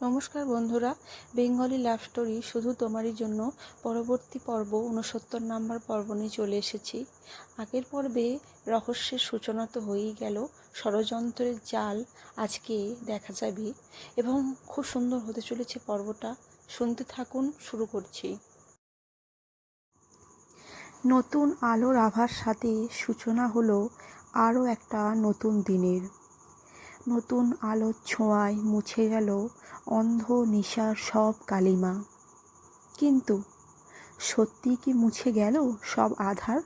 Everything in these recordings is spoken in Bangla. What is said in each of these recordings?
নমস্কার বন্ধুরা, বেঙ্গলি লাভ স্টোরি শুধু তোমারই জন্য পরবর্তী পর্ব উনসত্তর নাম্বার পর্ব নিয়ে চলে এসেছি। আগের পর্বে রহস্যের সূচনা তো হয়েই গেল, ষড়যন্ত্রের জাল আজকে দেখা যাবে এবং খুব সুন্দর হতে চলেছে পর্বটা। শুনতে থাকুন, শুরু করছি। নতুন আলোর আভার সাথে সূচনা হলো আরও একটা নতুন দিনের। নতুন আলোর ছোঁয়ায় মুছে গেল অন্ধ নিশার সব কালিমা। কিন্তু সত্যি কি মুছে গেল সব আধার?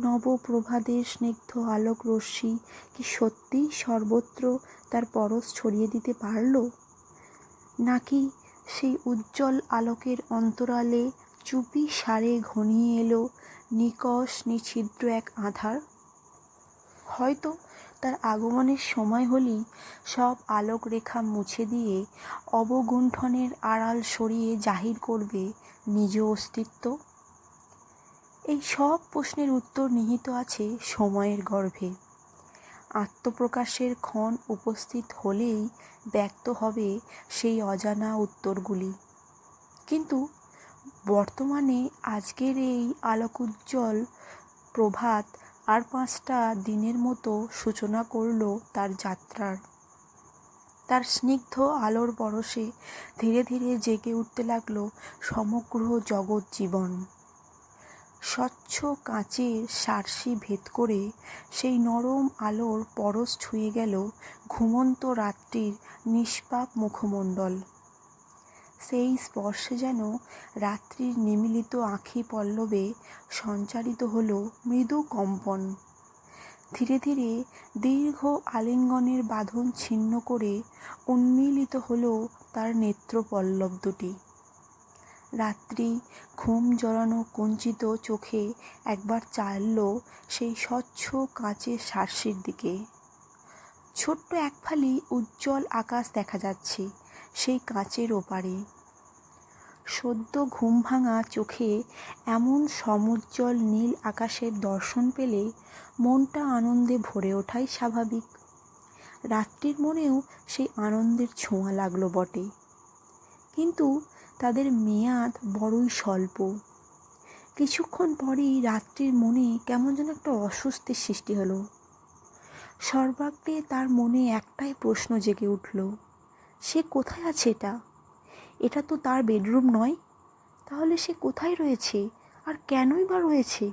নবপ্রভাদের স্নিগ্ধ আলোক রশ্মি কি সত্যিই সর্বত্র তার পরশ ছড়িয়ে দিতে পারল? নাকি সেই উজ্জ্বল আলোকের অন্তরালে চুপি সারে ঘনিয়ে এলো নিকষ নিছিদ্র এক আধার? হয়তো তার আগমনের সময় হলেই সব আলোক রেখা মুছে দিয়ে অবগুণ্ঠনের আড়াল সরিয়ে জাহির করবে নিজ অস্তিত্ব? এই সব প্রশ্নের উত্তর নিহিত আছে সময়ের গর্ভে। আত্মপ্রকাশের ক্ষণ উপস্থিত হলেই ব্যক্ত হবে সেই অজানা উত্তরগুলি। কিন্তু বর্তমানে আজকের এই আলোকোজ্জ্বল প্রভাত আর পাঁচটা দিনের মতো সূচনা করল তার যাত্রার। তার স্নিগ্ধ আলোর পরশে ধীরে ধীরে জেগে উঠতে লাগল সমগ্র জগৎ জীবন। স্বচ্ছ কাঁচের সারসি ভেদ করে সেই নরম আলোর পরশ ছুঁয়ে গেল ঘুমন্ত রাত্রির নিষ্পাপ মুখমণ্ডল। সেই স্পর্শে যেন রাত্রির নিমিলিত আঁখি পল্লবে সঞ্চারিত হলো মৃদু কম্পন। ধীরে ধীরে দীর্ঘ আলিঙ্গনের বাঁধন ছিন্ন করে উন্মীলিত হলো তার নেত্রপল্লব দুটি। রাত্রি ঘুম জড়ানো কঞ্চিত চোখে একবার চাইল সেই স্বচ্ছ কাঁচের সার্সির দিকে। ছোট্ট এক ফালি উজ্জ্বল আকাশ দেখা যাচ্ছে সেই কাঁচের ওপারে। সদ্য ঘুম ভাঙা চোখে এমন সমুজ্জ্বল নীল আকাশের দর্শন পেলে মনটা আনন্দে ভরে ওঠাই স্বাভাবিক। রাত্রির মনেও সেই আনন্দের ছোঁয়া লাগল বটে। কিন্তু তাদের মেয়াদ বড়ই স্বল্প। কিছুক্ষণ পরেই রাত্রির মনে কেমন যেন একটা অস্বস্তির সৃষ্টি হলো। সর্বাগ্রে তার মনে একটাই প্রশ্ন জেগে উঠল, সে কোথায় আছে এটা? এটা তো তার বেডরুম নয়। তাহলে সে কোথায় রয়েছে? আর কেনই বা রয়েছে?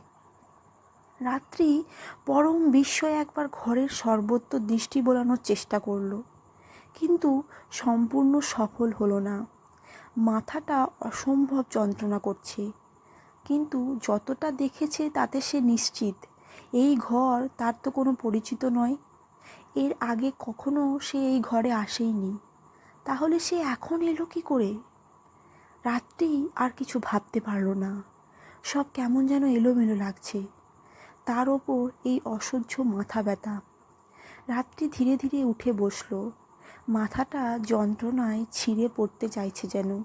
রাত্রি পরম বিস্ময়ে একবার ঘরের সর্বত্র দৃষ্টি বোলানোর চেষ্টা করল। কিন্তু সম্পূর্ণ সফল হলো না। মাথাটা অসম্ভব যন্ত্রণা করছে। কিন্তু যতটা দেখেছে তাতে সে নিশ্চিত, এই ঘর তার তো কোনো পরিচিত নয়। এর আগে কখনো সে এই ঘরে আসেইনি। তাহলে সে এখন এলো কি করে? রাত্রি আর কিছু ভাবতে পারল না। সব কেমন যেন এলোমেলো লাগছে। তার ওপর এই অসহ্য মাথা ব্যথা। রাত্রি ধীরে ধীরে উঠে বসল। মাথাটা যন্ত্রণায় ছিঁড়ে পড়তে চাইছে যেন।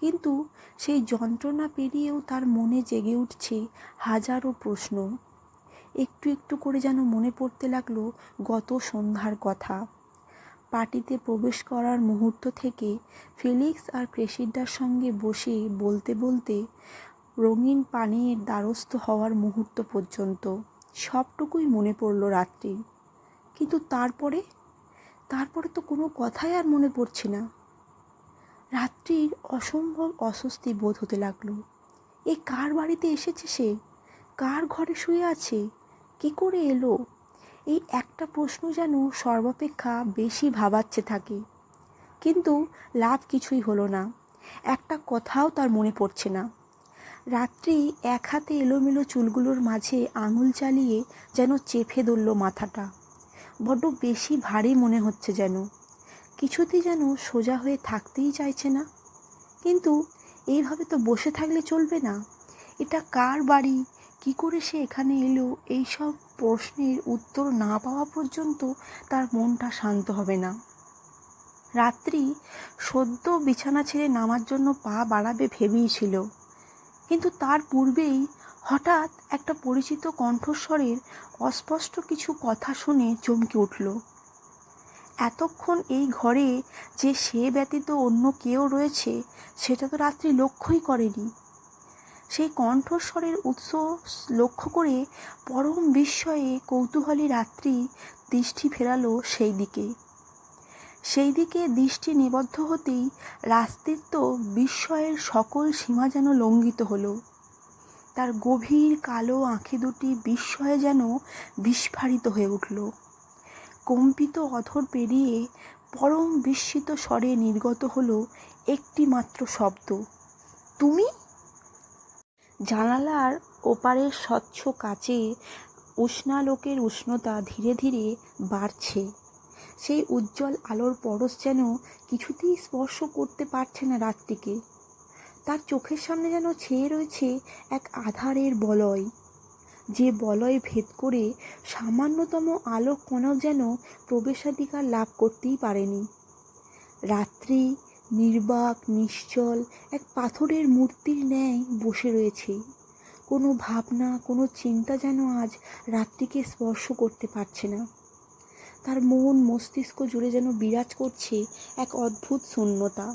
কিন্তু সেই যন্ত্রণা পেরিয়েও তার মনে জেগে উঠছে হাজারো প্রশ্ন। একটু একটু করে যেন মনে পড়তে লাগল গত সন্ধ্যার কথা। পার্টিতে প্রবেশ করার মুহূর্ত থেকে ফেলিক্স আর ক্রেসিডার সঙ্গে বসে বলতে বলতে রঙিন পানির দ্বারস্থ হওয়ার মুহূর্ত পর্যন্ত সবটুকুই মনে পড়ল রাত্রি। কিন্তু তারপরে? তারপরে তো কোনো কথাই আর মনে পড়ছে না। রাত্রির অসম্ভব অস্বস্তি বোধ হতে লাগল। এ কার বাড়িতে এসেছে সে? কার ঘরে শুয়ে আছে? কি করে এলো? এই একটা প্রশ্ন যেন সর্বাপেক্ষা বেশি ভাবাচ্ছে থাকে। কিন্তু লাভ কিছুই হলো না। একটা কথাও তার মনে পড়ছে না। রাত্রি এক হাতে এলোমেলো চুলগুলোর মাঝে আঙুল চালিয়ে যেন চেপে ধরল মাথাটা। বড্ড বেশি ভারী মনে হচ্ছে যেন। কিছুতেই যেন সোজা হয়ে থাকতেই চাইছে না। কিন্তু এইভাবে তো বসে থাকলে চলবে না। এটা কার বাড়ি? কি করে সে এখানে এলো? এই সব প্রশ্নের উত্তর না পাওয়া পর্যন্ত তার মনটা শান্ত হবে না। রাত্রি সদ্য বিছানা ছেড়ে নামার জন্য পা বাড়াবে ভেবেইছিল কিন্তু তার পূর্বেই হঠাৎ একটা পরিচিত কণ্ঠস্বরের অস্পষ্ট কিছু কথা শুনে চমকে উঠল। এতক্ষণ এই ঘরে যে সে ব্যতীত অন্য কেউ রয়েছে, সেটা তো রাত্রি লক্ষ্যই করেনি। সেই কণ্ঠস্বরের উৎস লক্ষ্য করে পরম বিস্ময়ে কৌতূহলী রাত্রি দৃষ্টি ফেরালো সেই দিকে। সেই দিকে দৃষ্টি নিবদ্ধ হতেই রাস্তির তো বিস্ময়ের সকল সীমা যেন লঙ্ঘিত হলো। তার গভীর কালো আঁখি দুটি বিস্ময়ে যেন বিস্ফারিত হয়ে উঠল। কম্পিত অধর পেরিয়ে পরম বিস্মিত স্বরে নির্গত হলো একটি মাত্র শব্দ। তুমি? জানালার ওপারের স্বচ্ছ কাচে উষ্ণালোকের উষ্ণতা ধীরে ধীরে বাড়ছে। সেই উজ্জ্বল আলোর পরশ যেন কিছুতেই স্পর্শ করতে পারছে না রাত্রিকে। তার চোখের সামনে যেন ছেয়ে রয়েছে এক আধারের বলয়। যে বলয় ভেদ করে সামান্যতম আলো কোনো যেন প্রবেশাধিকার লাভ করতেই পারেনি। রাত্রি নির্বাক, নিশ্চল এক পাথরের মূর্তির ন্যায় বসে রয়েছে। কোনো ভাবনা, কোনো চিন্তা যেন আজ রাত্রিকে স্পর্শ করতে পারছে না। তার মন মস্তিষ্ক জুড়ে যেন বিরাজ করছে এক অদ্ভুত শূন্যতা।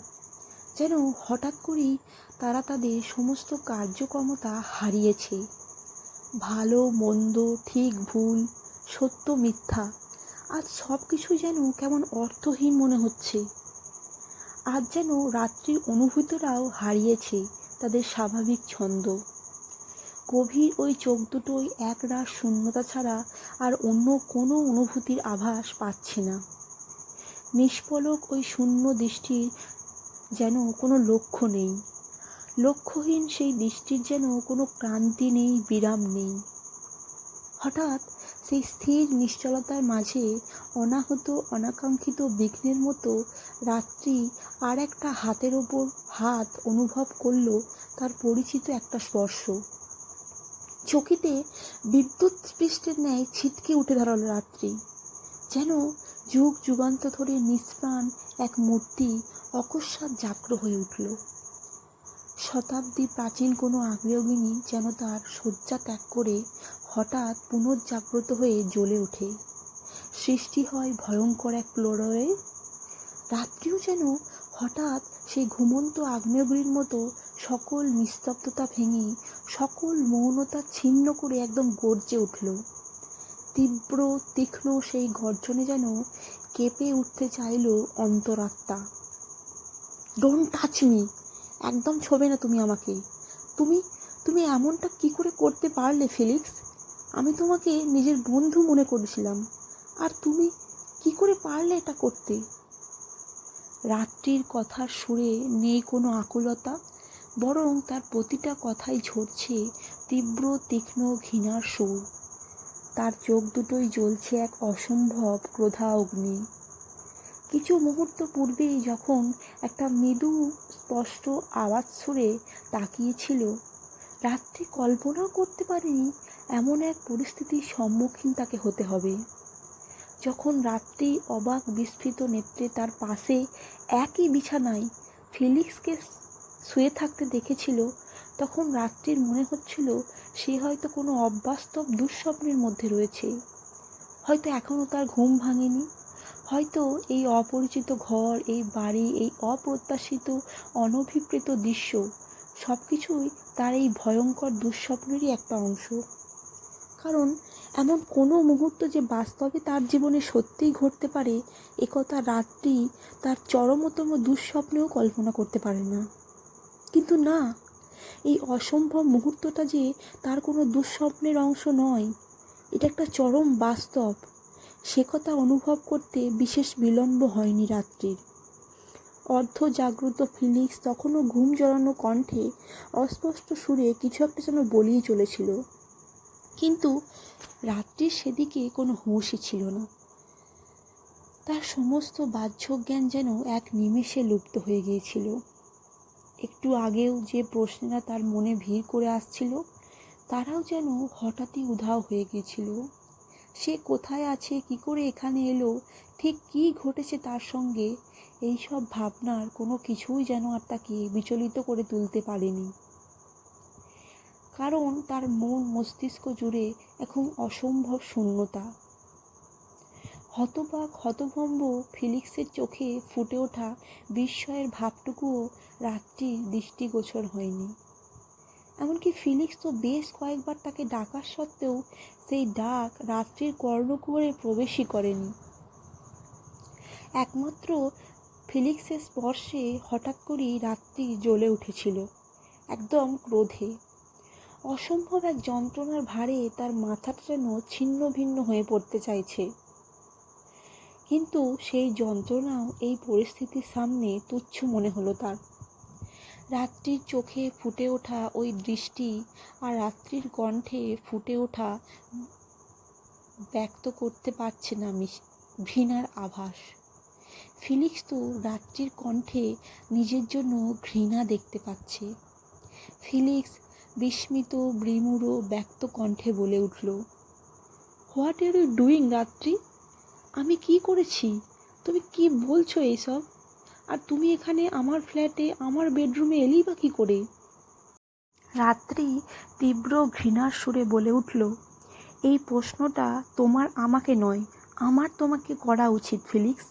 যেন হঠাৎ করেই তারা তাদের সমস্ত কার্যক্ষমতা হারিয়েছে। ভালো, মন্দ, ঠিক, ভুল, সত্য, মিথ্যা, আজ সব কিছুই যেন কেমন অর্থহীন মনে হচ্ছে। আজ যেন রাত্রির অনুভূতিরাও হারিয়েছে তাদের স্বাভাবিক ছন্দ। গভীর ওই চোখ দুটোই এক একরাশ শূন্যতা ছাড়া আর অন্য কোনো অনুভূতির আভাস পাচ্ছে না। নিষ্পলক ওই শূন্য দৃষ্টির যেন কোনো লক্ষ্য নেই। লক্ষ্যহীন সেই দৃষ্টির যেন কোনো ক্রান্তি নেই, বিরাম নেই। হঠাৎ সেই স্থির নিশ্চলতার মাঝে অনাহত, অনাকাঙ্ক্ষিত বিঘ্নের মতো রাত্রি আর একটা হাতের ওপর হাত অনুভব করল তার পরিচিত একটা স্পর্শ। চকিতে বিদ্যুৎ স্পৃষ্টের ন্যায় ছিটকে উঠে দাঁড়াল রাত্রি। যেন যুগ যুগান্ত ধরে নিষ্প্রাণ এক মূর্তি অকস্মাৎ জাগ্র হয়ে উঠল। শতাব্দী প্রাচীন কোনো আগ্নেয়গিনী যেন তার শয্যা ত্যাগ করে হঠাৎ পুনর্জাগ্রত হয়ে জ্বলে ওঠে। সৃষ্টি হয় ভয়ঙ্কর এক প্রলয়ে রাত্রিও যেন হঠাৎ সেই ঘুমন্ত আগ্নেয়গিরির মতো সকল নিস্তব্ধতা ভেঙে, সকল মৌনতা ছিন্ন করে একদম গর্জে উঠল। তীব্র, তীক্ষ্ণ সেই গর্জনে যেন কেঁপে উঠতে চাইল অন্তরাত্মা। ডোন্ট টাচ মি একদম ছোবে না তুমি আমাকে। তুমি তুমি এমনটা কি করে করতে পারলে, ফিলিক্স? আমি তোমাকে নিজের বন্ধু মনে করেছিলাম। আর তুমি কি করে পারলে এটা করতে? রাত্রির কথার সুরে নেই কোনো আকুলতা, বরং তার প্রতিটা কথাই ঝরছে তীব্র, তীক্ষ্ণ, ঘৃণার সুর। তার চোখ দুটোই জ্বলছে এক অসম্ভব ক্রোধা অগ্নি। কিছু মুহূর্ত পূর্বেই যখন একটা মৃদু, স্পষ্ট আওয়াজ সুরে তাকিয়েছিল, রাত্রি কল্পনাও করতে পারেনি এমন এক পরিস্থিতির সম্মুখীন তাকে হতে হবে। যখন রাত্রি অবাক বিস্ফৃত নেত্রে তার পাশে একই বিছানায় ফিলিক্সকে শুয়ে থাকতে দেখেছিল, তখন রাত্রির মনে হচ্ছিল সে হয়তো কোনো অবাস্তব দুঃস্বপ্নের মধ্যে রয়েছে। হয়তো এখনও তার ঘুম ভাঙেনি। হয়তো এই অপরিচিত ঘর, এই বাড়ি, এই অপ্রত্যাশিত, অনভিপ্রেত দৃশ্য সব কিছুই তার এই ভয়ঙ্কর দুঃস্বপ্নেরই একটা অংশ। কারণ এমন কোনো মুহূর্ত যে বাস্তবে তার জীবনে সত্যিই ঘটতে পারে একথা রাত্রি তার চরমতম দুঃস্বপ্নেও কল্পনা করতে পারে না। কিন্তু না, এই অসম্ভব মুহূর্তটা যে তার কোনো দুঃস্বপ্নের অংশ নয়, এটা একটা চরম বাস্তব। সে কথা অনুভব করতে বিশেষ বিলম্ব হয়নি রাত্রির। অর্ধ জাগ্রত ফিলিক্স তখনও ঘুম জড়ানো কণ্ঠে অস্পষ্ট সুরে কিছু একটা যেন বলেই চলেছিল। কিন্তু রাত্রির সেদিকে কোনো হুঁশই ছিল না। তার সমস্ত বাহ্য জ্ঞান যেন এক নিমেষে লুপ্ত হয়ে গিয়েছিল। একটু আগেও যে প্রশ্নেরা তার মনে ভিড় করে আসছিল, তারাও যেন হঠাৎই উধাও হয়ে গিয়েছিল। সে কোথায় আছে, কি করে এখানে এলো, ঠিক কী ঘটেছে তার সঙ্গে এই সব ভাবনার কোনো কিছুই যেন আর তাকে বিচলিত করে তুলতে পারেনি। কারণ তার মন মস্তিষ্ক জুড়ে এখন অসম্ভব শূন্যতা। হতবাক হতভম্ব ফিলিক্সের চোখে ফুটে ওঠা বিস্ময়ের ভাবটুকুও রাত্রির দৃষ্টিগোচর হয়নি। এমনকি ফিলিক্স তো বেশ কয়েকবার তাকে ডাকার সত্ত্বেও সেই ডাক রাত্রির কর্ণকুহরে প্রবেশই করেনি। একমাত্র ফিলিক্সের স্পর্শে হঠাৎ করেই রাত্রি জ্বলে উঠেছিল, একদম ক্রোধে। অসম্ভব এক যন্ত্রণার ভারে তার মাথাটা যেন ছিন্ন ভিন্ন হয়ে পড়তে চাইছে। কিন্তু সেই যন্ত্রণাও এই পরিস্থিতির সামনে তুচ্ছ মনে হলো তার। রাত্রির চোখে ফুটে ওঠা ওই দৃষ্টি আর রাত্রির কণ্ঠে ফুটে ওঠা ব্যক্ত করতে পারছে না ঘৃণার আভাস। ফিলিক্স তো রাত্রির কণ্ঠে নিজের জন্য ঘৃণা দেখতে পাচ্ছে। ফিলিক্স বিস্মিত, বিমূঢ়, ব্যক্ত কণ্ঠে বলে উঠল, হোয়াট আর ইউ ডুইং, রাত্রি? আমি কি করেছি? তুমি কি বলছো এইসব? আর তুমি এখানে আমার ফ্ল্যাটে, আমার বেডরুমে এলি বা কী করে? রাত্রি তীব্র ঘৃণার সুরে বলে উঠল, এই প্রশ্নটা তোমার আমাকে নয়, আমার তোমাকে করা উচিত, ফিলিক্স।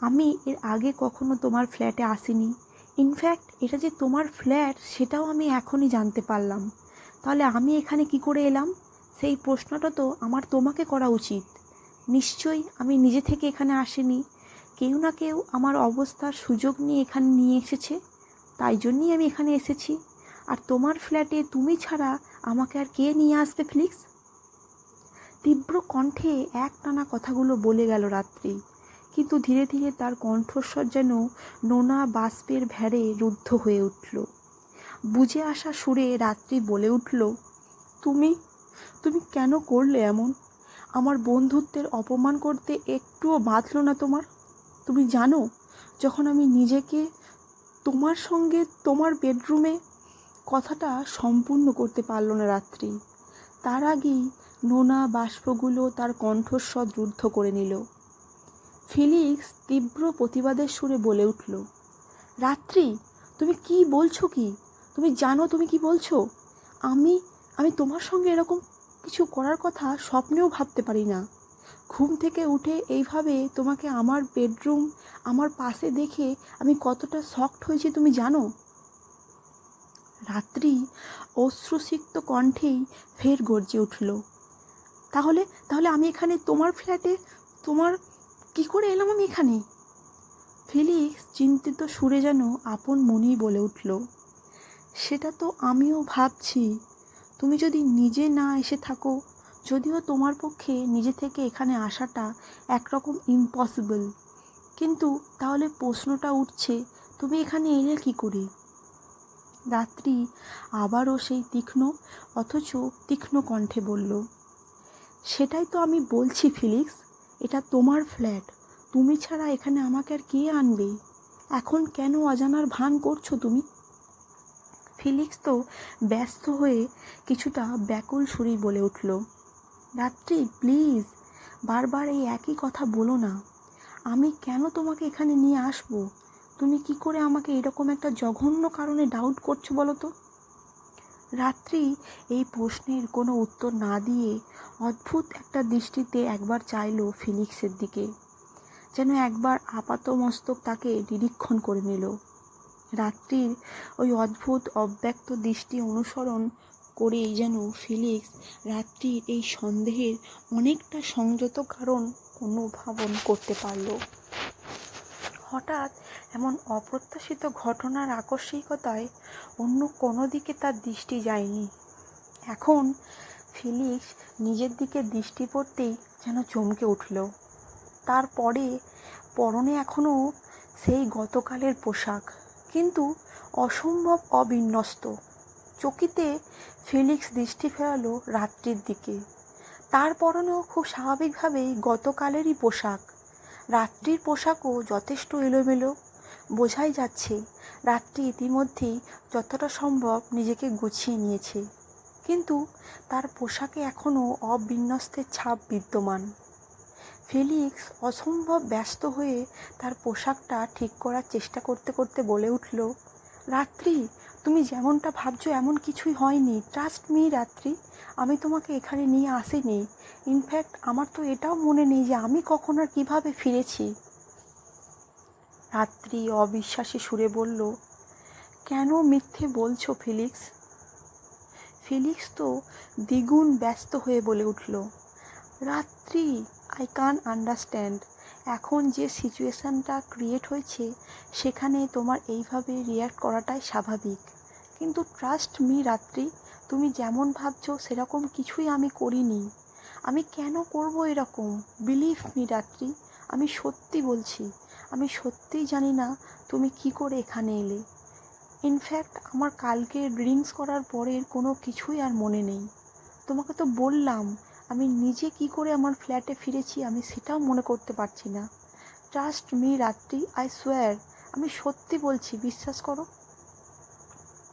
আমি এর আগে কখনো তোমার ফ্ল্যাটে আসিনি ইনফ্যাক্ট এটা যে তোমার ফ্ল্যাট সেটাও আমি এখনই জানতে পারলাম। তাহলে আমি এখানে কি করে এলাম? সেই প্রশ্নটা তো আমার তোমাকে করা উচিত। নিশ্চয়ই আমি নিজে থেকে এখানে আসিনি। কেউ না কেউ আমার অবস্থার সুযোগ নিয়ে এখানে নিয়ে এসেছে। তাই জন্যই আমি এখানে এসেছি। আর তোমার ফ্ল্যাটে তুমি ছাড়া আমাকে আর কে নিয়ে আসবে, ফ্লিক্স? তীব্র কণ্ঠে এক টানা কথাগুলো বলে গেল রাত্রি। কিন্তু ধীরে ধীরে তার কণ্ঠস্বর যেন নোনা বাষ্পের ভ্যারে রুদ্ধ হয়ে উঠল। বুঝে আসা সুরে রাত্রি বলে উঠল, তুমি তুমি কেন করলে এমন? আমার বন্ধুত্বের অপমান করতে একটুও বাঁধল না তোমার? তুমি জানো, যখন আমি নিজেকে তোমার সঙ্গে তোমার বেডরুমে কথাটা সম্পূর্ণ করতে পারল না রাত্রি, তার আগেই নোনা বাষ্পগুলো তার কণ্ঠস্বর রুদ্ধ করে নিল। ফিলিক্স তীব্র প্রতিবাদের সুরে বলে উঠল, রাত্রি, তুমি কি বলছো কি? তুমি জানো তুমি কি বলছো? আমি আমি তোমার সঙ্গে এরকম কিছু করার কথা স্বপ্নেও ভাবতে পারি না। ঘুম থেকে উঠে এইভাবে তোমাকে আমার বেডরুম, আমার পাশে দেখে আমি কতটা শক্ট হয়েছি তুমি জানো? রাত্রি অশ্রুসিক্ত কণ্ঠেই ফের গর্জে উঠল, তাহলে তাহলে আমি এখানে তোমার ফ্ল্যাটে তোমার কি করে এলাম আমি এখানে? ফিলিক্স চিন্তিত সুরে যেন আপন মনেই বলে উঠল, সেটা তো আমিও ভাবছি। তুমি যদি নিজে না এসে থাকো, যদিও তোমার পক্ষে নিজে থেকে এখানে আসাটা একরকম ইম্পসিবল কিন্তু তাহলে প্রশ্নটা উঠছে, তুমি এখানে এলে কি করে? রাত্রি আবারও সেই তীক্ষ্ণ, অথচ তীক্ষ্ণ কণ্ঠে বলল, সেটাই তো আমি বলছি, ফিলিক্স। এটা তোমার ফ্ল্যাট। তুমি ছাড়া এখানে আমাকে আর কে আনবে? এখন কেন অজানার ভান করছ তুমি? ফিলিক্স তো ব্যস্ত হয়ে কিছুটা ব্যাকুল সুরেই বলে উঠল, রাত্রি, প্লিজ, বারবার এই একই কথা বলো না। আমি কেন তোমাকে এখানে নিয়ে আসব? তুমি কি করে আমাকে এরকম একটা জঘন্য কারণে ডাউট করছ বলো তো? রাত্রি এই প্রশ্নের কোনো উত্তর না দিয়ে অদ্ভুত একটা দৃষ্টিতে একবার চাইলো ফিলিক্সের দিকে। যেন একবার আপাত মস্তক তাকে নিরীক্ষণ করে নিল। রাত্রির ওই অদ্ভুত অব্যক্ত দৃষ্টি অনুসরণ করেই যেন ফিলিক্স রাত্রির এই সন্দেহের অনেকটা সংযত কারণ অনুধাবন করতে পারল। হঠাৎ এমন অপ্রত্যাশিত ঘটনার আকস্মিকতায় অন্য কোনো দিকে তার দৃষ্টি যায়নি। এখন ফিলিক্স নিজের দিকে দৃষ্টি পড়তেই যেন চমকে উঠল। তারপরে পরনে এখনও সেই গতকালের পোশাক, কিন্তু অসম্ভব অবিন্যস্ত। চকিতে ফিলিক্স দৃষ্টি ফেরালো রাত্রির দিকে। তার পরনেও খুব স্বাভাবিকভাবেই গতকালেরই পোশাক। রাত্রির পোশাকও যথেষ্ট এলোমেলো। বোঝাই যাচ্ছে, রাত্রি ইতিমধ্যেই যতটা সম্ভব নিজেকে গুছিয়ে নিয়েছে। কিন্তু তার পোশাকে এখনও অবিন্যস্তের ছাপ বিদ্যমান। ফেলিক্স অসম্ভব ব্যস্ত হয়ে তার পোশাকটা ঠিক করার চেষ্টা করতে করতে বলে উঠল, রাত্রি তুমি যেমনটা ভাবছ এমন কিছুই হয়নি। ট্রাস্ট মি রাত্রি। আমি তোমাকে এখানে নিয়ে আসিনি। ইনফ্যাক্ট আমার তো এটাও মনে নেই যে আমি কখন আর কীভাবে ফিরেছি। রাত্রি অবিশ্বাসী সুরে বলল, কেন মিথ্যে বলছো, ফিলিক্স? ফিলিক্স তো দ্বিগুণ ব্যস্ত হয়ে বলে উঠল, রাত্রি আই কান আন্ডারস্ট্যান্ড এখন যে সিচুয়েশানটা ক্রিয়েট হয়েছে, সেখানে তোমার এইভাবে রিয়্যাক্ট করাটাই স্বাভাবিক। কিন্তু ট্রাস্ট মি রাত্রি, তুমি যেমন ভাবছ, সেরকম কিছুই আমি করিনি। আমি কেন করব এরকম? বিলিভ মি রাত্রি, আমি সত্যি বলছি, আমি সত্যিই জানি না তুমি কি করে এখানে এলে। ইনফ্যাক্ট আমার কালকে ড্রিঙ্কস করার পরের কোনো কিছুই আর মনে নেই। তোমাকে তো বললাম আমি নিজে কি করে আমার ফ্ল্যাটে ফিরেছি আমি সেটাও মনে করতে পারছি না। ট্রাস্ট মি রাত্রি আই সোয়ার আমি সত্যি বলছি, বিশ্বাস করো।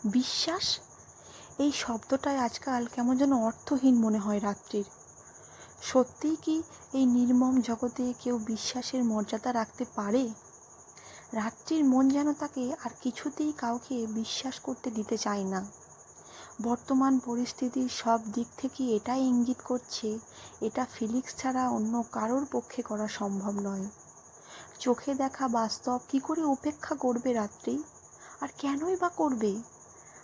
বিশ্বাস? এই শব্দটাই আজকাল কেমন যেন অর্থহীন মনে হয় রাত্রির। সত্যিই কি এই নির্মম জগতে কেউ বিশ্বাসের মর্যাদা রাখতে পারে? রাত্রির মন যেন তাকে আর কিছুতেই কাউকে বিশ্বাস করতে দিতে চায় না। বর্তমান পরিস্থিতির সব দিক থেকে এটাই ইঙ্গিত করছে, এটা ফিলিক্স ছাড়া অন্য কারোর পক্ষে করা সম্ভব নয়। চোখে দেখা বাস্তব কি করে উপেক্ষা করবে রাত্রি? আর কেনই বা করবে?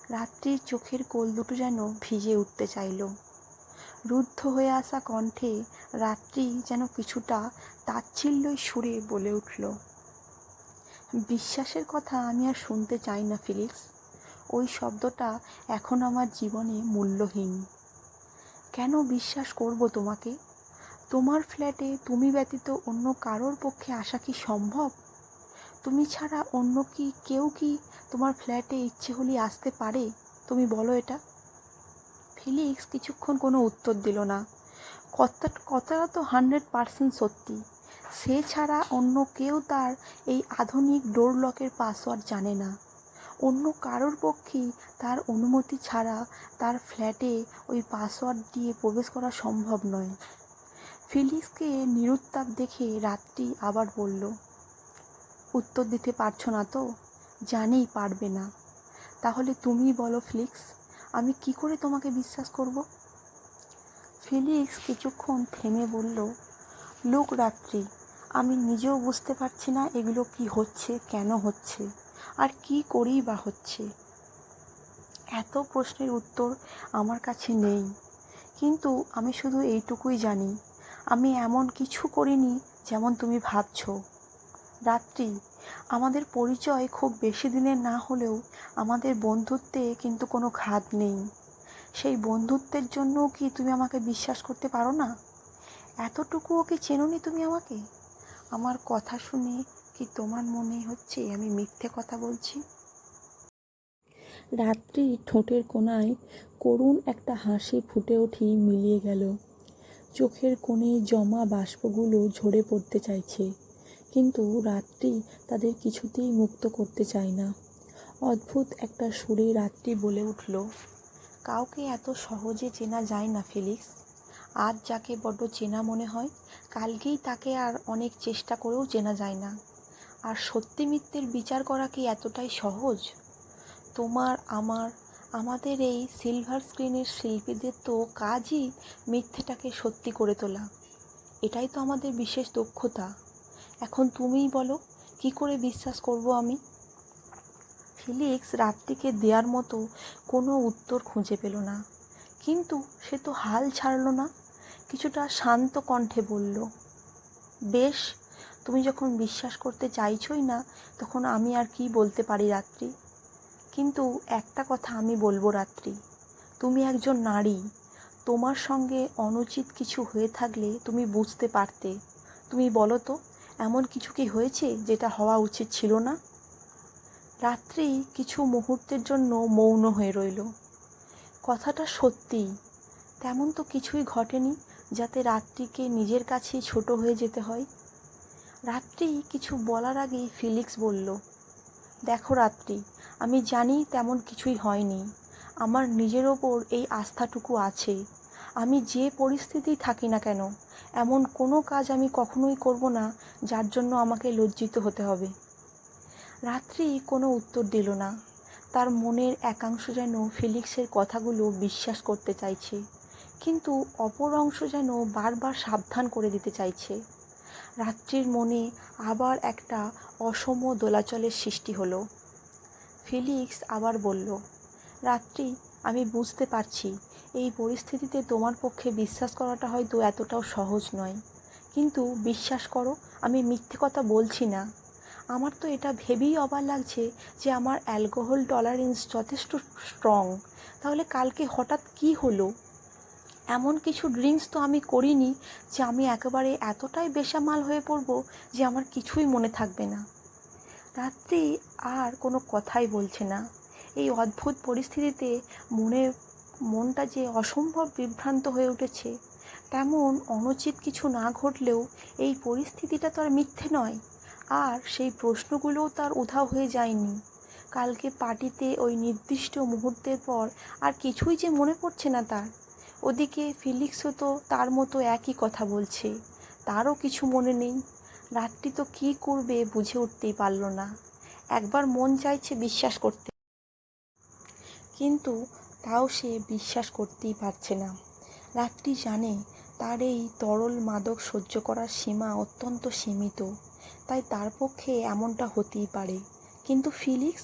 রাত্রির চোখের কোল দুটো যেন ভিজে উঠতে চাইল। রুদ্ধ হয়ে আসা কণ্ঠে রাত্রি যেন কিছুটা তাচ্ছিল্যই সুরে বলে উঠল। বিশ্বাসের কথা আমি আর শুনতে চাই না, ফিলিক্স। ওই শব্দটা এখন আমার জীবনে মূল্যহীন। কেন বিশ্বাস করব তোমাকে? তোমার ফ্ল্যাটে তুমি ব্যতীত অন্য কারোর পক্ষে আসা কি সম্ভব? তুমি ছাড়া অন্য কি, কেউ কি তোমার ফ্ল্যাটে ইচ্ছে হলে আসতে পারে? তুমি বলো এটা। ফিলিক্স কিছুক্ষণ কোনো উত্তর দিল না। কথা কথাটা তো হান্ড্রেড পারসেন্ট সত্যি। সে ছাড়া অন্য কেউ তার এই আধুনিক ডোর লকের পাসওয়ার্ড জানে না। অন্য কারোর পক্ষেই তার অনুমতি ছাড়া তার ফ্ল্যাটে ওই পাসওয়ার্ড দিয়ে প্রবেশ করা সম্ভব নয়। ফিলিক্সকে নিরুত্তাপ দেখে রাত্রি আবার বলল, উত্তর দিতে পারছ না তো? জানি পারবে না। তাহলে তুমি বলো ফিলিক্স, আমি কি করে তোমাকে বিশ্বাস করব? ফিলিক্স কিছুক্ষণ থেমে বলল, লোক রাত্রি, আমি নিজেও বুঝতে পারছি না এগুলো কি হচ্ছে, কেন হচ্ছে। আর কি করেই বা হচ্ছে? এত প্রশ্নের উত্তর আমার কাছে নেই। কিন্তু আমি শুধু এইটুকুই জানি, আমি এমন কিছু করিনি যেমন তুমি ভাবছ। রাত্রি, আমাদের পরিচয় খুব বেশি দিনের না হলেও আমাদের বন্ধুত্বে কিন্তু কোনো ঘাত নেই। সেই বন্ধুত্বের জন্যও কি তুমি আমাকে বিশ্বাস করতে পারো না? এতটুকুও কি চেনোনি তুমি আমাকে? আমার কথা শুনে কি তোমার মনে হচ্ছে আমি মিথ্যে কথা বলছি? রাত্রি ঠোঁটের কোণায় করুণ একটা হাসি ফুটে উঠেই মিলিয়ে গেল। চোখের কোণে জমা বাষ্পগুলো ঝরে পড়তে চাইছে। কিন্তু রাত্রি তাদের কিছুতেই মুক্ত করতে চায় না। অদ্ভুত একটা সুরে রাত্রি বলে উঠল, কাউকে এত সহজে চেনা যায় না, ফিলিক্স। আজ যাকে বড্ড চেনা মনে হয়, কালকেই তাকে আর অনেক চেষ্টা করেও চেনা যায় না। আর সত্যি মিথ্যের বিচার করা কি এতটাই সহজ? তোমার, আমার, আমাদের এই সিলভার স্ক্রিনের শিল্পীদের তো কাজই মিথ্যেটাকে সত্যি করে তোলা। এটাই তো আমাদের বিশেষ দক্ষতা। এখন তুমিই বলো, কি করে বিশ্বাস করব আমি? ফিলিক্স রাত্রিকে দেওয়ার মতো কোনো উত্তর খুঁজে পেল না। কিন্তু সে তো হাল ছাড়ল না। কিছুটা শান্ত কণ্ঠে বলল, বেশ তুমি যখন বিশ্বাস করতে চাইছই না, তখন আমি আর কি বলতে পারি রাত্রি? কিন্তু একটা কথা আমি বলব রাত্রি। তুমি একজন নারী। তোমার সঙ্গে অনুচিত কিছু হয়ে থাকলে তুমি বুঝতে পারতে। তুমি বলো তো, এমন কিছু কি হয়েছে যেটা হওয়া উচিত ছিল না? রাত্রি কিছু মুহূর্তের জন্য মৌন হয়ে রইল। কথাটা সত্যি। তেমন তো কিছুই ঘটেনি যাতে রাত্রিকে নিজের কাছেই ছোট হয়ে যেতে হয়। রাত্রি কিছু বলার আগেই ফিলিক্স বলল, দেখো রাত্রি, আমি জানি তেমন কিছুই হয়নি। আমার নিজের ওপর এই আস্থাটুকু আছে। আমি যে পরিস্থিতি থাকি না কেন, এমন কোনো কাজ আমি কখনোই করব না যার জন্য আমাকে লজ্জিত হতে হবে রাত্রি কোনো উত্তর দিল না। তার মনের একাংশ যেন ফিলিক্সের কথাগুলো বিশ্বাস করতে চাইছে, কিন্তু অপর অংশ যেন বারবার সাবধান করে দিতে চাইছে। রাত্রির মনে আবার একটা অসম দোলাচলের সৃষ্টি হলো। ফিলিক্স আবার বলল, রাত্রি, আমি বুঝতে পারছি, এই পরিস্থিতিতে তোমার পক্ষে বিশ্বাস করাটা হয়তো এতটাও সহজ নয়। কিন্তু বিশ্বাস করো, আমি মিথ্যে কথা বলছি না। আমার তো এটা ভেবেই অবাক লাগছে যে আমার অ্যালকোহল টলারেন্স যথেষ্ট স্ট্রং। তাহলে কালকে হঠাৎ কি হলো? এমন কিছু ড্রিঙ্কস তো আমি করিনি যে আমি একেবারে এতটাই বেসামাল হয়ে পড়ব যে আমার কিছুই মনে থাকবে না। রাত্রি আর কোনো কথাই বলছে না। এই অদ্ভুত পরিস্থিতিতে মনে, মনটা যে অসম্ভব বিভ্রান্ত হয়ে উঠেছে, তেমন অনুচিত কিছু না ঘটলেও এই পরিস্থিতিটা তো আর মিথ্যে নয়। আর সেই প্রশ্নগুলোও তার উধাও হয়ে যায়নি। কালকে পার্টিতে ওই নির্দিষ্ট মুহূর্তের পর আর কিছুই যে মনে পড়ছে না তার। ওদিকে ফিলিক্সও তো তার মতো একই কথা বলছে। তারও কিছু মনে নেই। রাত্রি তো কী করবে বুঝে উঠতেই পারল না। একবার মন চাইছে বিশ্বাস করতে। কিন্তু তাও সে বিশ্বাস করতেই পারছে না। রাত্রি জানে তার এই তরল মাদক সহ্য করার সীমা অত্যন্ত সীমিত। তাই তার পক্ষে এমনটা হতেই পারে। কিন্তু ফিলিক্স?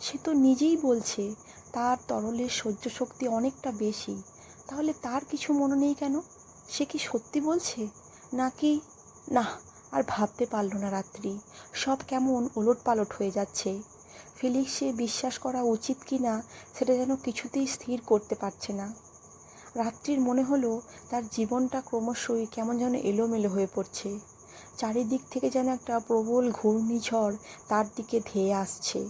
সে তো নিজেই বলছে, তার তরলের সহ্য শক্তি অনেকটা বেশি। তাহলে তার কিছু মনে নেই কেন? সে কি সত্যি বলছে? নাকি, না, আর ভাবতে পারল না রাত্রি। সব কেমন ওলট পালট হয়ে যাচ্ছে। ফিলিক্সে বিশ্বাস করা উচিত কি না, সেটা যেন কিছুতেই স্থির করতে পারছে না। রাত্রির মনে হলো তার জীবনটা ক্রমশই কেমন যেন এলোমেলো হয়ে পড়ছে। চারিদিক থেকে যেন একটা প্রবল ঘূর্ণিঝড় তার দিকে ধেয়ে আসছে।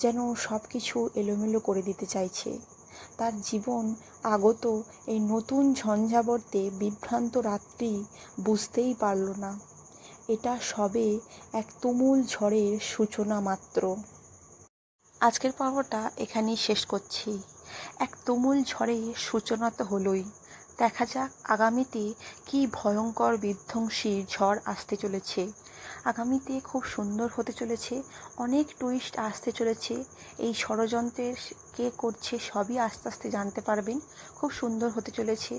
যেন সব কিছু এলোমেলো করে দিতে চাইছে। তার জীবন আগত এই নতুন ঝঞ্ঝাবর্তে বিভ্রান্ত রাত্রি বুঝতেই পারল না। এটা সবে এক তুমুল ঝড়ের সূচনা মাত্র। আজকের পর্বটা এখানেই শেষ করছি। এক তুমুল ঝড়ে সূচনা তো হলোই। দেখা যাক আগামীতে কী ভয়ঙ্কর বিধ্বংসী ঝড় আসতে চলেছে। আগামীতে খুব সুন্দর হতে চলেছে, অনেক টুইস্ট আসতে চলেছে এই ষড়যন্ত্রের কে করছে সবই আস্তে আস্তে জানতে পারবেন। খুব সুন্দর হতে চলেছে।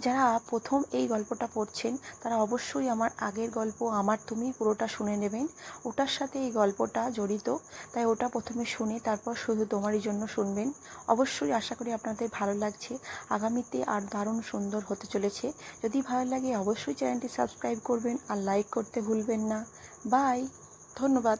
যারা প্রথম এই গল্পটা পড়ছেন, তারা অবশ্যই আমার আগের গল্প, আমার তুমি পুরোটা শুনে নেবেন। ওটার সাথে এই গল্পটা জড়িত, তাই ওটা প্রথমে শুনে তারপর শুধু তোমারই জন্য শুনবেন। অবশ্যই আশা করি আপনাদের ভালো লাগছে। আগামীতে আর দারুণ সুন্দর হতে চলেছে। যদি ভালো লাগে অবশ্যই চ্যানেলটি সাবস্ক্রাইব করবেন আর লাইক করতে ভুলবেন না। বাই, ধন্যবাদ।